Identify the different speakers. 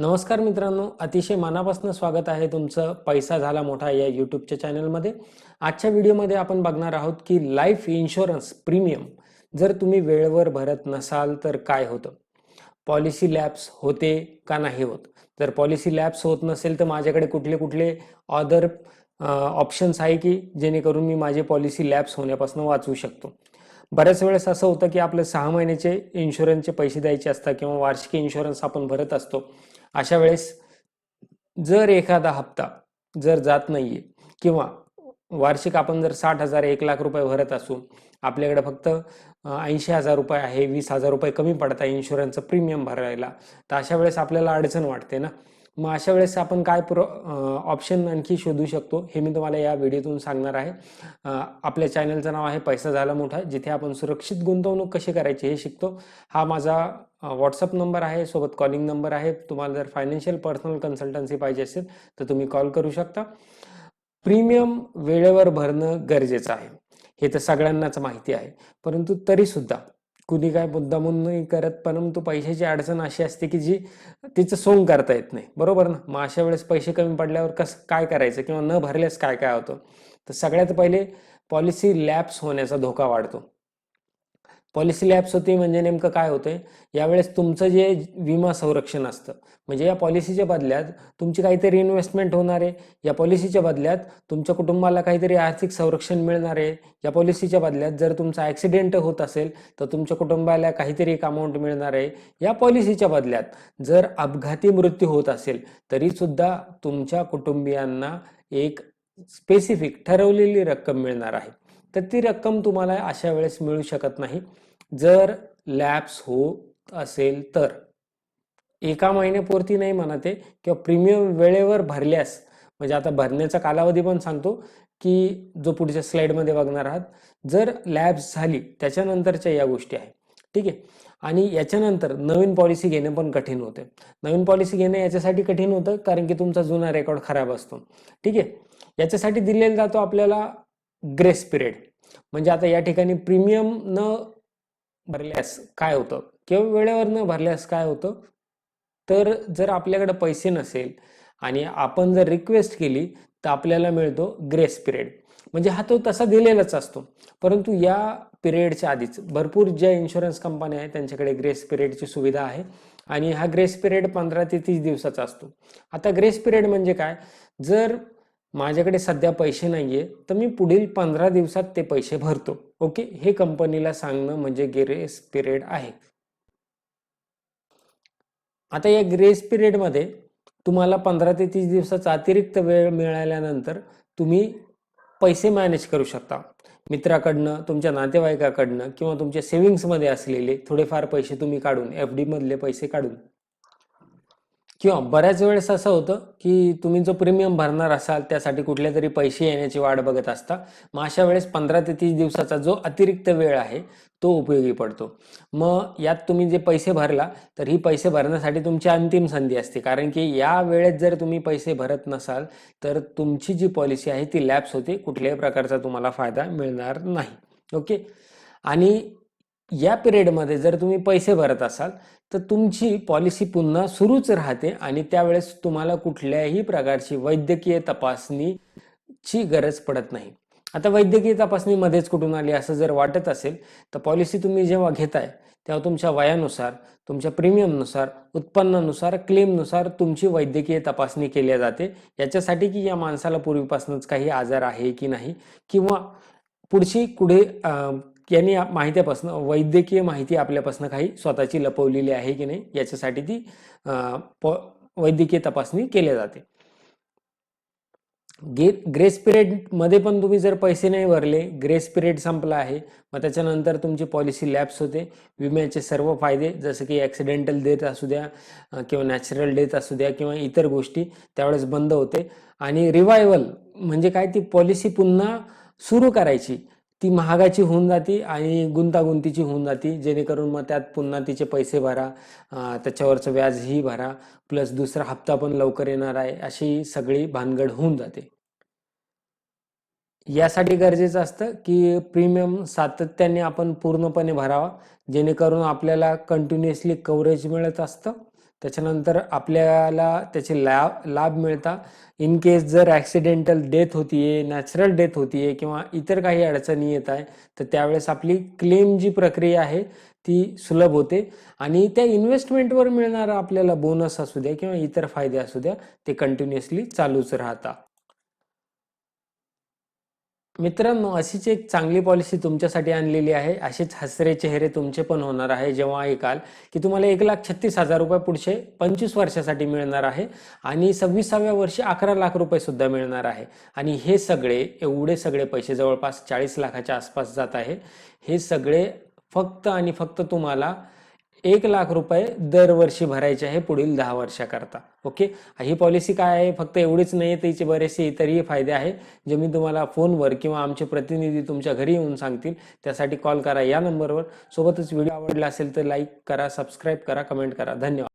Speaker 1: नमस्कार मित्रांनो अतिशय मनापासून स्वागत आहे तुमचं पैसा झाला मोठा या यूट्यूबच्या चॅनलमध्ये आजच्या व्हिडिओमध्ये आपण बघणार आहोत की लाईफ इन्शुरन्स प्रीमियम जर तुम्ही वेळेवर भरत नसाल तर काय होतं? पॉलिसी लॅप्स होते का नाही होत? जर पॉलिसी लॅप्स होत नसेल तर माझ्याकडे कुठले कुठले अदर ऑप्शन्स आहे की जेणेकरून मी माझे पॉलिसी लॅप्स होण्यापासून वाचवू शकतो? बऱ्याच वेळेस असं होतं की आपलं सहा महिन्याचे इन्शुरन्सचे पैसे द्यायचे असतात किंवा वार्षिक इन्शुरन्स आपण भरत असतो. अशा वेळेस जर एखादा हप्ता जर जात नाहीये किंवा वार्षिक आपण जर साठ हजार एक लाख रुपये भरत असू आपल्याकडे फक्त ऐंशी हजार रुपये आहे वीस हजार रुपये कमी पडत आहे इन्शुरन्सचं प्रीमियम भरायला तर अशा वेळेस आपल्याला अडचण वाटते ना. मग अशा वेळेस आपण काय प्रो ऑप्शन आणखी शोधू शकतो हे मी तुम्हाला या व्हिडिओतून सांगणार आहे. आपल्या चॅनलचं नाव आहे पैसा झाला मोठा जिथे आपण सुरक्षित गुंतवणूक कशी करायची हे शिकतो. हा माझा व्हॉट्सअप नंबर आहे सोबत कॉलिंग नंबर आहे. तुम्हाला जर फायनान्शियल पर्सनल कन्सल्टन्सी पाहिजे असेल तर तुम्ही कॉल करू शकता. प्रीमियम वेळेवर भरणं गरजेचं आहे. हे तर सगळ्यांनाच माहिती आहे. परंतु तरीसुद्धा कुणी काय मुद्दामून नाही करत पण तो पैशाची अडचण अशी असते की जी तिचं सोंग करता येत नाही. बरोबर ना? मग अशा वेळेस पैसे कमी पडल्यावर कसं काय करायचं? किंवा न भरल्यास काय काय होतं? तर सगळ्यात पहिले पॉलिसी लॅप्स होण्याचा धोका वाढतो. पॉलिसी लॅप्स होती म्हणजे नेमकं काय होतंय? यावेळेस तुमचं जे विमा संरक्षण असतं म्हणजे या पॉलिसीच्या बदल्यात तुमची काहीतरी इन्व्हेस्टमेंट होणार आहे. या पॉलिसीच्या बदल्यात तुमच्या कुटुंबाला काहीतरी आर्थिक संरक्षण मिळणार आहे. या पॉलिसीच्या बदल्यात जर तुमचा ॲक्सिडेंट होत असेल तर तुमच्या कुटुंबाला काहीतरी एक अमाऊंट मिळणार आहे. या पॉलिसीच्या बदल्यात जर अपघाती मृत्यू होत असेल तरीसुद्धा तुमच्या कुटुंबियांना एक स्पेसिफिक ठरवलेली रक्कम मिळणार आहे. तर ती रक्कम तुम्हाला अशा वेळेस मिळू शकत नाही. जर लॅप्स होत असेल तर. एका महिन्यापुरती नाही म्हणत आहे किंवा प्रीमियम वेळेवर भरल्यास म्हणजे आता भरण्याचा कालावधी पण सांगतो की जो पुढच्या स्लाइडमध्ये बघणार आहात जर लॅब्स झाली त्याच्यानंतरच्या या गोष्टी आहेत. ठीक आहे? आणि याच्यानंतर नवीन पॉलिसी घेणे पण कठीण होते. नवीन पॉलिसी घेणे याच्यासाठी कठीण होतं कारण की तुमचा जुना रेकॉर्ड खराब असतो. ठीक आहे? याच्यासाठी दिलेला जातो आपल्याला ग्रेस पिरियड म्हणजे आता या ठिकाणी प्रीमियम न भरल्यास काय होतं? किंवा वेळेवर न भरल्यास काय होतं? तर जर आपल्याकडे पैसे नसेल आणि आपण जर रिक्वेस्ट केली तर आपल्याला मिळतो ग्रेस पिरियड म्हणजे हा तो तसा दिलेलाच असतो. परंतु या पिरियडच्या आधीच भरपूर ज्या इन्शुरन्स कंपन्या आहेत त्यांच्याकडे ग्रेस पिरियडची सुविधा आहे. आणि हा ग्रेस पिरियड पंधरा ते तीस दिवसाचा असतो. आता ग्रेस पिरियड म्हणजे काय? जर माझ्याकडे सध्या पैसे नाहीये तर मी पुढील पंधरा दिवसात ते पैसे भरतो. ओके? हे कंपनीला सांगणं म्हणजे ग्रेस पिरियड आहे. आता या ग्रेस पिरियडमध्ये तुम्हाला पंधरा ते तीस दिवसाचा अतिरिक्त वेळ मिळाल्यानंतर तुम्ही पैसे मॅनेज करू शकता. मित्राकडनं तुमच्या नातेवाईकाकडनं किंवा तुमच्या सेव्हिंग्समध्ये असलेले थोडेफार पैसे तुम्ही काढून एफ डी मधले पैसे काढून किंवा बऱ्याच वेळेस असं होतं की तुम्ही जो प्रीमियम भरणार असाल त्यासाठी कुठले तरी पैसे येण्याची वाट बघत असता. मग अशा वेळेस पंधरा ते तीस दिवसाचा जो अतिरिक्त वेळ आहे तो उपयोगी पडतो. मग यात तुम्ही जे पैसे भरला तर ही पैसे भरण्यासाठी तुमची अंतिम संधी असते. कारण की या वेळेत जर तुम्ही पैसे भरत नसाल तर तुमची जी पॉलिसी आहे ती लॅप्स होते. कुठल्याही प्रकारचा तुम्हाला फायदा मिळणार नाही. ओके आणि या पिरियडमध्ये जर तुम्ही पैसे भरत असाल तर तुमची पॉलिसी पुन्हा सुरूच राहते आणि त्यावेळेस तुम्हाला कुठल्याही प्रकारची वैद्यकीय तपासणीची गरज पडत नाही. आता वैद्यकीय तपासणीमध्येच कुठून आली असं जर वाटत असेल तर पॉलिसी तुम्ही जेव्हा घेताय तेव्हा तुमच्या वयानुसार तुमच्या प्रीमियमनुसार उत्पन्नानुसार क्लेमनुसार तुमची वैद्यकीय तपासणी केली जाते. याच्यासाठी की या माणसाला पूर्वीपासूनच काही आजार आहे की नाही? किंवा पुढची पुढे यांनी माहितीपासून वैद्यकीय माहिती आपल्यापासून काही स्वतःची लपवलेली आहे की नाही याच्यासाठी ती वैद्यकीय तपासणी केली जाते. गे ग्रेस पिरियडमध्ये पण तुम्ही जर पैसे नाही भरले ग्रेस पिरियड संपला आहे मग त्याच्यानंतर तुमची पॉलिसी लॅप्स होते. विम्याचे सर्व फायदे जसं की ॲक्सिडेंटल डेथ असू द्या किंवा नॅचरल डेथ असू द्या किंवा इतर गोष्टी त्यावेळेस बंद होते. आणि रिवायवल म्हणजे काय? ती पॉलिसी पुन्हा सुरू करायची. ती महागाची होऊन जाते आणि गुंतागुंतीची होऊन जाते. जेणेकरून मग त्यात पुन्हा तिचे पैसे भरा त्याच्यावरचं व्याजही भरा प्लस दुसरा हप्ता पण लवकर येणार आहे अशी सगळी भानगड होऊन जाते. यासाठी गरजेचं असतं की प्रीमियम सातत्याने आपण पूर्णपणे भरावा जेणेकरून आपल्याला कंटिन्युअसली कव्हरेज मिळत असतं. त्याच्यानंतर आपल्याला त्याचे लाभ लाभ मिळता. इन केस जर ॲक्सिडेंटल डेथ होतीये नॅचरल डेथ होतीये किंवा इतर काही अडचणी येत आहे तर त्यावेळेस आपली क्लेम जी प्रक्रिया आहे ती सुलभ होते. आणि त्या इन्व्हेस्टमेंटवर मिळणारा आपल्याला बोनस असू द्या किंवा इतर फायदे असू द्या ते कंटिन्युअसली चालूच राहतात मित्रांनो अशीच एक चांगली पॉलिसी तुमच्यासाठी आणलेली आहे. असेच हसरे चेहरे तुमचे पण होणार आहे जेव्हा ऐकाल की तुम्हाला एक लाख छत्तीस हजार रुपये पुढचे पंचवीस वर्षासाठी मिळणार आहे आणि सव्वीसाव्या वर्षी अकरा लाख रुपये सुद्धा मिळणार आहे. आणि हे सगळे एवढे सगळे पैसे जवळपास चाळीस लाखाच्या आसपास जात आहे. हे सगळे फक्त आणि फक्त तुम्हाला एक लाख रुपये दरवर्षी भरायचे आहे पुढील दहा वर्षाकरता. ओके ही पॉलिसी काय आहे? फक्त एवढीच नाही त्याचे बरेचसे इतरही फायदे आहे जे मी तुम्हाला फोनवर किंवा आमचे प्रतिनिधी तुमच्या घरी येऊन सांगतील. त्यासाठी कॉल करा या नंबरवर सोबतच व्हिडिओ आवडला असेल तर लाईक करा सबस्क्राईब करा कमेंट करा. धन्यवाद.